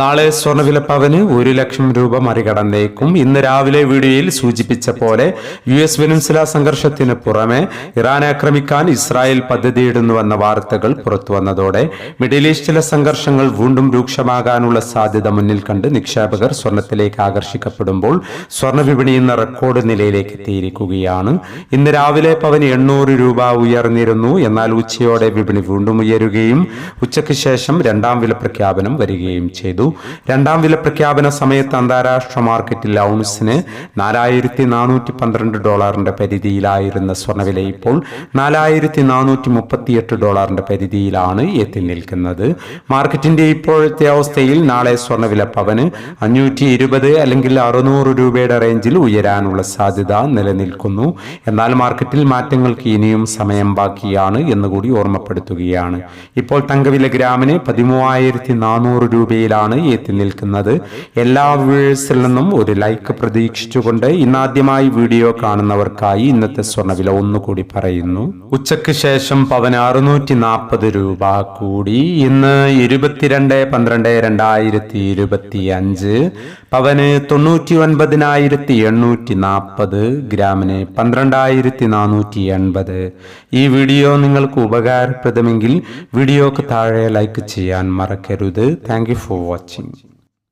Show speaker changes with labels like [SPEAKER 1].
[SPEAKER 1] നാളെ സ്വർണവില പവന് ഒരു ലക്ഷം രൂപ മറികടന്നേക്കും. ഇന്ന് രാവിലെ വീഡിയോയിൽ സൂചിപ്പിച്ച പോലെ യു എസ് വെനുൻസുല സംഘർഷത്തിന് പുറമെ ഇറാൻ ആക്രമിക്കാൻ ഇസ്രായേൽ പദ്ധതിയിടുന്നുവെന്ന വാർത്തകൾ പുറത്തുവന്നതോടെ മിഡിൽ ഈസ്റ്റിലെ സംഘർഷങ്ങൾ വീണ്ടും രൂക്ഷമാകാനുള്ള സാധ്യത മുന്നിൽ കണ്ട് നിക്ഷേപകർ സ്വർണത്തിലേക്ക് ആകർഷിക്കപ്പെടുമ്പോൾ സ്വർണ വിപണി ഇന്ന് റെക്കോർഡ് നിലയിലേക്ക് എത്തിയിരിക്കുകയാണ്. ഇന്ന് രാവിലെ പവന് എണ്ണൂറ് രൂപ ഉയർന്നിരുന്നു. എന്നാൽ ഉച്ചയോടെ വിപണി വീണ്ടും ഉയരുകയും ഉച്ചയ്ക്ക് ശേഷം രണ്ടാം വില പ്രഖ്യാപനം വരികയും ചെയ്തു. രണ്ടാം വില പ്രഖ്യാപന സമയത്ത് അന്താരാഷ്ട്ര മാർക്കറ്റിൽ ഔൺസിന് നാലായിരത്തി നാനൂറ്റി പന്ത്രണ്ട് ഡോളറിന്റെ പരിധിയിലായിരുന്ന സ്വർണവില ഇപ്പോൾ നാലായിരത്തി നാനൂറ്റി മുപ്പത്തിയെട്ട് ഡോളറിന്റെ പരിധിയിലാണ് എത്തി നിൽക്കുന്നത്. മാർക്കറ്റിന്റെ ഇപ്പോഴത്തെ അവസ്ഥയിൽ നാളെ സ്വർണവില പവന് അഞ്ഞൂറ്റി ഇരുപത് അല്ലെങ്കിൽ അറുന്നൂറ് രൂപയുടെ റേഞ്ചിൽ ഉയരാനുള്ള സാധ്യത നിലനിൽക്കുന്നു. എന്നാൽ മാർക്കറ്റിൽ മാറ്റങ്ങൾക്ക് ഇനിയും സമയം ബാക്കിയാണ് എന്നുകൂടി ഓർമ്മപ്പെടുത്തുകയാണ്. ഇപ്പോൾ തങ്കവില ഗ്രാമിന് പതിമൂവായിരത്തി നാനൂറ് രൂപയിലാണ് എത്തി നിൽക്കുന്നത്. എല്ലാ വ്യൂവേഴ്സിൽ നിന്നും ഒരു ലൈക്ക് പ്രതീക്ഷിച്ചുകൊണ്ട് ഇന്നാദ്യമായി വീഡിയോ കാണുന്നവർക്കായി ഇന്നത്തെ സ്വർണവില ഒന്നുകൂടി പറയുന്നു. ഉച്ചയ്ക്ക് ശേഷം പവന് അറുന്നൂറ്റി നാൽപ്പത് രൂപ കൂടി. ഇന്ന് ഇരുപത്തിരണ്ട് പന്ത്രണ്ട് രണ്ടായിരത്തി ഇരുപത്തി അഞ്ച് പവന് തൊണ്ണൂറ്റി ഒൻപതിനായിരത്തി എണ്ണൂറ്റി നാൽപ്പത് ഗ്രാമിന് പന്ത്രണ്ടായിരത്തി നാനൂറ്റി എൺപത് ഈ വീഡിയോ നിങ്ങൾക്ക് ഉപകാരപ്രദമെങ്കിൽ വീഡിയോക്ക് താഴെ ലൈക്ക് ചെയ്യാൻ മറക്കരുത്. Thank you for watching 情。